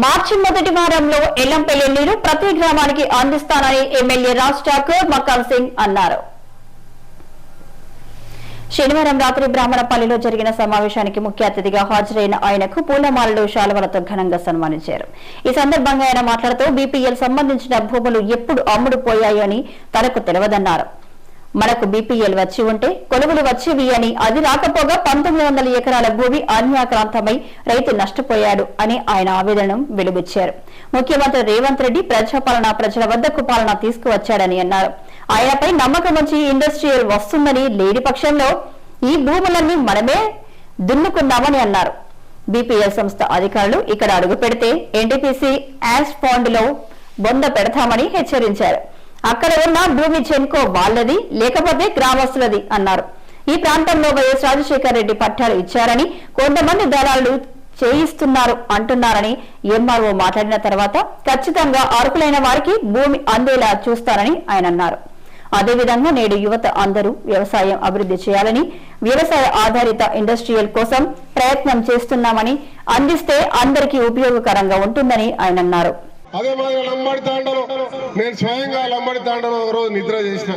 మార్చి మొదటి వారంలో ఎల్లంపల్లి నీరు ప్రతి గ్రామానికి అందిస్తానని ఎమ్మెల్యే రాజ్ ఠాకూర్ మకాన్ సింగ్ అన్నారు. శనివారం రాత్రి బ్రాహ్మణపల్లిలో జరిగిన సమావేశానికి ముఖ్య అతిథిగా హాజరైన ఆయనకు పూలమాలలు శాలువలతో ఘనంగా సన్మానించారు. ఈ సందర్భంగా ఆయన మాట్లాడుతూ బీపీఎల్ సంబంధించిన భూములు ఎప్పుడు అమ్ముడు పోయాయని తనకు తెలియదన్నారు. మనకు బీపీఎల్ వచ్చి ఉంటే కొలువులు వచ్చేవి అని అది రాకపోగా పంతొమ్మిది వందల ఎకరాల భూమి అన్యాక్రాంతమై రైతు నష్టపోయాడు అని ఆయన ఆవేదనం వెలుబుచ్చారు. ముఖ్యమంత్రి రేవంత్ రెడ్డి ప్రజాపాలన ప్రజల వద్దకు పాలన తీసుకువచ్చాడని అన్నారు. ఆయనపై నమ్మకం వచ్చి ఇండస్ట్రియల్ వస్తుందని లేని పక్షంలో ఈ భూములన్నీ మనమే దున్నుకున్నామని అన్నారు. బీపీఎల్ సంస్థ అధికారులు ఇక్కడ అడుగు పెడితే ఎన్టీపీసీ యాష్ ఫండ్లో బొంద పెడతామని హెచ్చరించారు. అక్కడ ఉన్న భూమి చెన్కో వాళ్ళది లేకపోతే గ్రామస్తులది అన్నారు. ఈ ప్రాంతంలో వైఎస్ రాజశేఖర రెడ్డి పట్టాలు ఇచ్చారని కొంతమంది దళాలు చేయిస్తున్నారు అంటున్నారని ఎంఆర్ఓ మాట్లాడిన తర్వాత ఖచ్చితంగా అర్హులైన వారికి భూమి అందేలా చూస్తారని ఆయన అన్నారు. అదేవిధంగా నేడు యువత అందరూ వ్యవసాయం అభివృద్ధి చేయాలని వ్యవసాయ ఆధారిత ఇండస్ట్రియల్ కోసం ప్రయత్నం చేస్తున్నామని అందిస్తే అందరికీ ఉపయోగకరంగా ఉంటుందని ఆయన అన్నారు. అదే మాదిరి లంబడి తాండలో. నేను స్వయంగా లంబడి తాండలో ఒక రోజు నిద్ర చేసిన.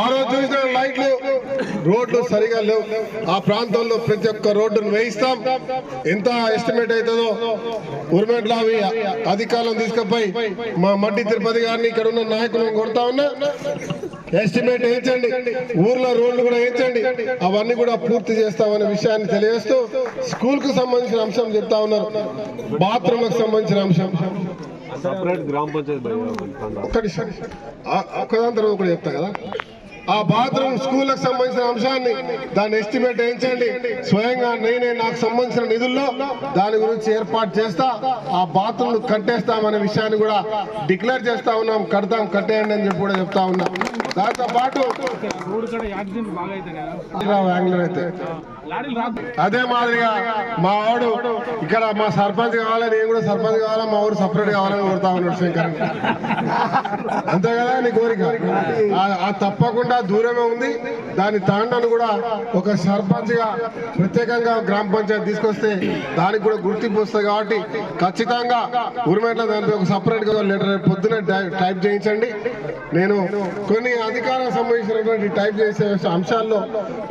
ఆ రోజు చూసిన లైట్లు రోడ్లు సరిగా లేవు. ఆ ప్రాంతంలో ప్రతి ఒక్క రోడ్డును వేయిస్తాం. ఎంత ఎస్టిమేట్ అవుతుందో ఉర్మెట్ల అవి అధికారులను తీసుకుపోయి మా మట్టి తిరుపతి గారిని ఇక్కడ ఉన్న నాయకులను కొడతా ఉన్నా. ఎస్టిమేట్ వేయించండి. ఊర్లో రోడ్లు కూడా వేయించండి. అవన్నీ కూడా పూర్తి చేస్తామనే విషయాన్ని తెలియజేస్తూ స్కూల్కు సంబంధించిన అంశం చెప్తా ఉన్నారు. బాత్రూమ్లకు సంబంధించిన అంశం. సపరేట్ గ్రామ పంచాయతీ తర్వాత ఒకటి చెప్తా కదా. ఆ బాత్రూమ్ స్కూళ్ళకు సంబంధించిన అంశాన్ని దాన్ని ఎస్టిమేట్ వేయించండి స్వయంగా నేనే నాకు సంబంధించిన నిధుల్లో దాని గురించి ఏర్పాటు చేస్తా ఆ బాత్రూమ్ కట్టేస్తామనే విషయాన్ని కూడా డిక్లేర్ చేస్తా ఉన్నాం కడతాం కట్టేయండి అని చెప్పి కూడా చెప్తా ఉన్నాం. దాంతో పాటు అదే మాదిరిగా మా వాడు ఇక్కడ మా సర్పంచ్ కావాలి నేను కూడా సర్పంచ్ కావాలా మా ఊరు సపరేట్ కావాలని కోరుతా ఉన్నాడు శంకర్. అంతే కదా నీ కోరిక? తప్పకుండా దూరమే ఉంది. దాని తాండను కూడా ఒక సర్పంచ్గా ప్రత్యేకంగా గ్రామ పంచాయతీ తీసుకొస్తే దానికి కూడా గుర్తింపు వస్తుంది కాబట్టి ఖచ్చితంగా ఉరిమెట్ల దానికి ఒక సపరేట్గా లెటర్ పొద్దున టైప్ చేయించండి. నేను కొన్ని అధికారం సంబంధించినటువంటి టైప్ చేసే అంశాల్లో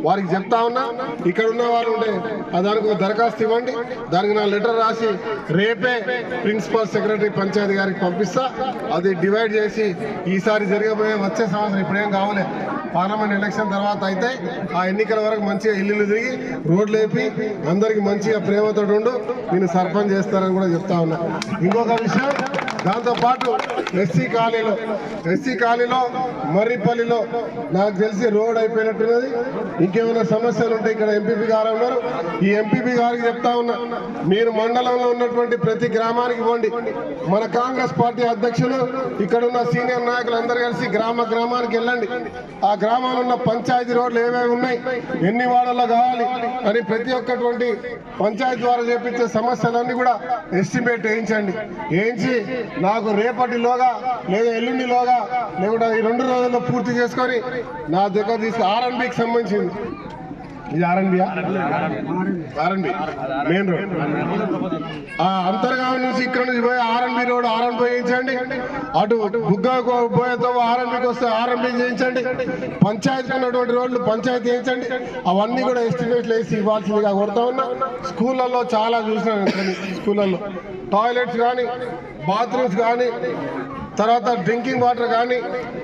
వారికి చెప్తా ఉన్నా. ఇక్కడ ఉన్న వాళ్ళు ఉంటే దానికి ఒక దరఖాస్తు ఇవ్వండి. దానికి నా లెటర్ రాసి రేపే ప్రిన్సిపల్ సెక్రటరీ పంచాయతీ గారికి పంపిస్తా. అది డివైడ్ చేసి ఈసారి జరగబోయే వచ్చే సంవత్సరం ఇప్పుడేం కావాలి. పార్లమెంట్ ఎలక్షన్ తర్వాత అయితే ఆ ఎన్నికల వరకు మంచిగా ఇల్లు తిరిగి రోడ్లు వేపి అందరికి మంచిగా ప్రేమతో ఉండు. నేను సర్పంచ్ చేస్తారని కూడా చెప్తా ఉన్నా. ఇంకొక విషయం దాంతోపాటు ఎస్సీ కాలనీలో ఎస్సీ కాలనీలో మర్రిపల్లిలో నాకు తెలిసి రోడ్ అయిపోయినట్టున్నది. ఇంకేమైనా సమస్యలు ఉంటే ఇక్కడ ఎంపీపీ గారు ఉన్నారు. ఈ ఎంపీపీ గారికి చెప్తా ఉన్నా మీరు మండలంలో ఉన్నటువంటి ప్రతి గ్రామానికి పోండి. మన కాంగ్రెస్ పార్టీ అధ్యక్షులు ఇక్కడ ఉన్న సీనియర్ నాయకులు అందరు కలిసి గ్రామ గ్రామానికి వెళ్ళండి. ఆ గ్రామంలో ఉన్న పంచాయతీ రోడ్లు ఏమేమి ఉన్నాయి ఎన్ని వాడల్లో కావాలి అని ప్రతి ఒక్కటువంటి పంచాయతీ ద్వారా చేపించే సమస్యలన్నీ కూడా ఎస్టిమేట్ వేయించండి. వేయించి నాకు రేపటిలోగా లేదా ఎల్లుండిలోగా లేకుండా ఈ రెండు రోజుల్లో పూర్తి చేసుకొని నా దగ్గర తీసుకు ఆర్ఎన్బికి సంబంధించింది. ఇది ఆర్ఎన్బి ఆర్ఎన్బి మెయిన్ రోడ్ ఆ నుంచి ఇక్కడ నుంచి పోయి ఆర్ఎన్బి రోడ్ ఆర్ఎన్బి చేయించండి. అటు బుగ్గ పోయేతో ఆర్ఎన్బికి వస్తే ఆర్ఎన్బి చేయించండి. పంచాయతీ ఉన్నటువంటి రోడ్లు పంచాయతీ చేయించండి. అవన్నీ కూడా ఎస్టిమేట్లు వేసి ఇవ్వాల్సిందిగా కోరుతా ఉన్నా. స్కూళ్ళల్లో చాలా చూసినాను స్కూళ్ళల్లో. టాయిలెట్స్ కానీ బాత్రూమ్స్ కానీ తర్వాత డ్రింకింగ్ వాటర్ కానీ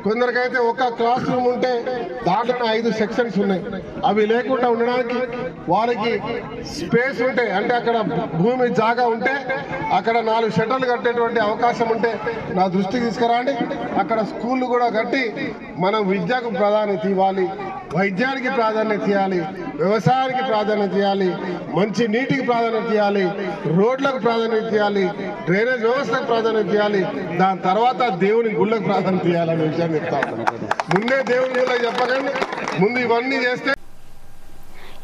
కొందరికైతే ఒక క్లాస్ రూమ్ ఉంటే దాంట్లో ఐదు సెక్షన్స్ ఉన్నాయి. అవి లేకుండా ఉండడానికి వారికి స్పేస్ ఉంటే అంటే అక్కడ భూమి జాగా ఉంటే అక్కడ నాలుగు షటర్లు కట్టేటువంటి అవకాశం ఉంటే నా దృష్టికి తీసుకురండి. అక్కడ స్కూళ్ళు కూడా కట్టి మనం విద్యకు ప్రాధాన్యత ఇవ్వాలి వైద్యానికి ప్రాధాన్యత ఇవ్వాలి. వ్యవసాయానికి ప్రాధాన్యత ఇవ్వాలి మంచి నీటికి ప్రాధాన్యత ఇవ్వాలి రోడ్లకు ప్రాధాన్యత ఇవ్వాలి డ్రైనేజ్ వ్యవస్థకు ప్రాధాన్యత ఇవ్వాలి. దాని తర్వాత దేవుని గుళ్ళకు ప్రాధాన్యత ఇవ్వాలనే విషయాన్ని చెప్తా ముందే దేవుని గుళ్ళకి చెప్పకండి. ముందు ఇవన్నీ చేస్తే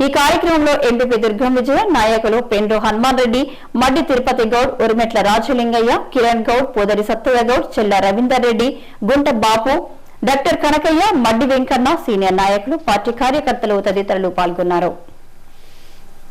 ఈ కార్యక్రమంలో ఎంపీపీ దుర్గం విజయ నాయకులు పెండ్రు హనుమాన్ రెడ్డి మడ్డి తిరుపతి గౌడ్ ఉరిమెట్ల రాజలింగయ్య కిరణ్ గౌడ్ పోదరి సత్తయ్య గౌడ్ చెల్ల రవీందర్ రెడ్డి గుంట బాపు డాక్టర్ కనకయ్య మడ్డి వెంకన్న సీనియర్ నాయకులు పార్టీ కార్యకర్తలు తదితరులు పాల్గొన్నారు.